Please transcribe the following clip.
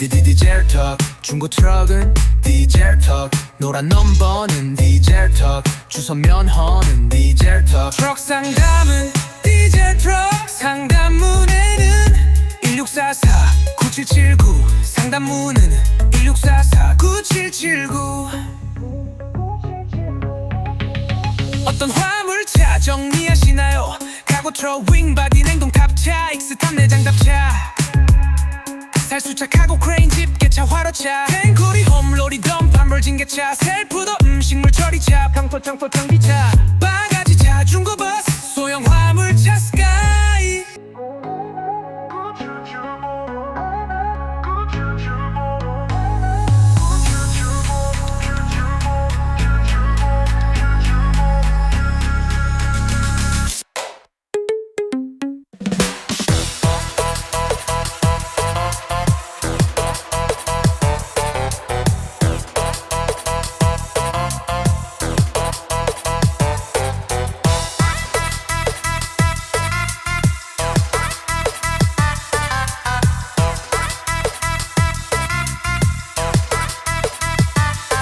디디 디젤 턱 중고 트럭은 디젤 턱 노란 넘버는 디젤 턱 주선 면허는 디젤 턱 트럭 상담은 디젤 트럭. 상담 문의는 1644 9779 상담 문의는 1644 9779 어떤 화물차 정리하시나요? 카고 트럭 윙바 화로차 탱고리 홈로리 덤 판물 징계차. 셀프도 음식물 처리차. 청포 전기차. 방